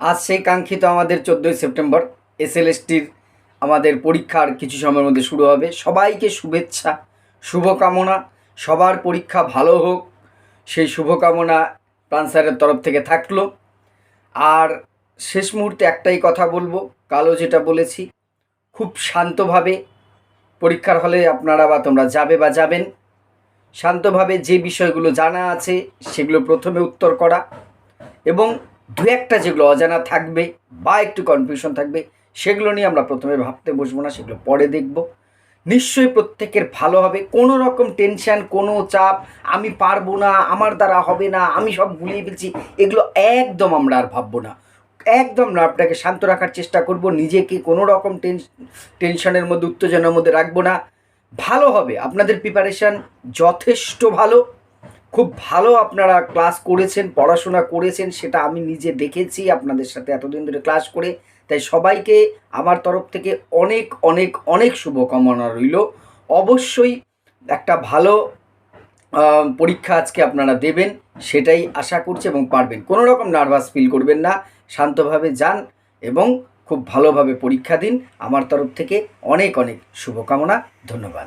আজ সেই কাঙ্ক্ষিত আমাদের চোদ্দোই সেপ্টেম্বর, এসএলএসটির আমাদের পরীক্ষার কিছু সময়ের মধ্যে শুরু হবে। সবাইকে শুভেচ্ছা, শুভকামনা, সবার পরীক্ষা ভালো হোক, সেই শুভকামনা প্রাণ তরফ থেকে থাকল। আর শেষ মুহূর্তে একটাই কথা বলব কালো যেটা বলেছি, খুব শান্তভাবে পরীক্ষার হলে আপনারা বা তোমরা যাবে বা যাবেন। শান্তভাবে যে বিষয়গুলো জানা আছে, সেগুলো প্রথমে উত্তর করা এবং দু একটা যেগুলো অজানা থাকবে বা একটু কনফিউশন থাকবে, সেগুলো নিয়ে আমরা প্রথমে ভাবতে বসবো না, সেগুলো পরে দেখব। নিশ্চয়ই প্রত্যেকের ভালো হবে, কোনো রকম টেনশন কোনো চাপ, আমি পারব না, আমার দ্বারা হবে না, আমি সব গুলিয়ে ফেলছি, এগুলো একদম আমরা আর ভাববো না। একদম না আপনাকে শান্ত রাখার চেষ্টা করব, নিজেকে কোনো রকম টেনশনের মধ্যে, উত্তেজনার মধ্যে রাখব না। ভালো হবে, আপনাদের প্রিপারেশান যথেষ্ট ভালো। খুব ভালো আপনারা ক্লাস করেছেন, পড়াশোনা করেছেন, সেটা আমি নিজে দেখেছি আপনাদের সাথে এতদিন ধরে ক্লাস করে। তাই সবাইকে আমার তরফ থেকে অনেক অনেক অনেক শুভকামনা রইল। অবশ্যই একটা ভালো পরীক্ষা আজকে আপনারা দেবেন, সেটাই আশা করছি এবং পারবেন। কোনো রকম নার্ভাস ফিল করবেন না, শান্তভাবে যান এবং খুব ভালোভাবে পরীক্ষা দিন। আমার তরফ থেকে অনেক অনেক শুভকামনা, ধন্যবাদ।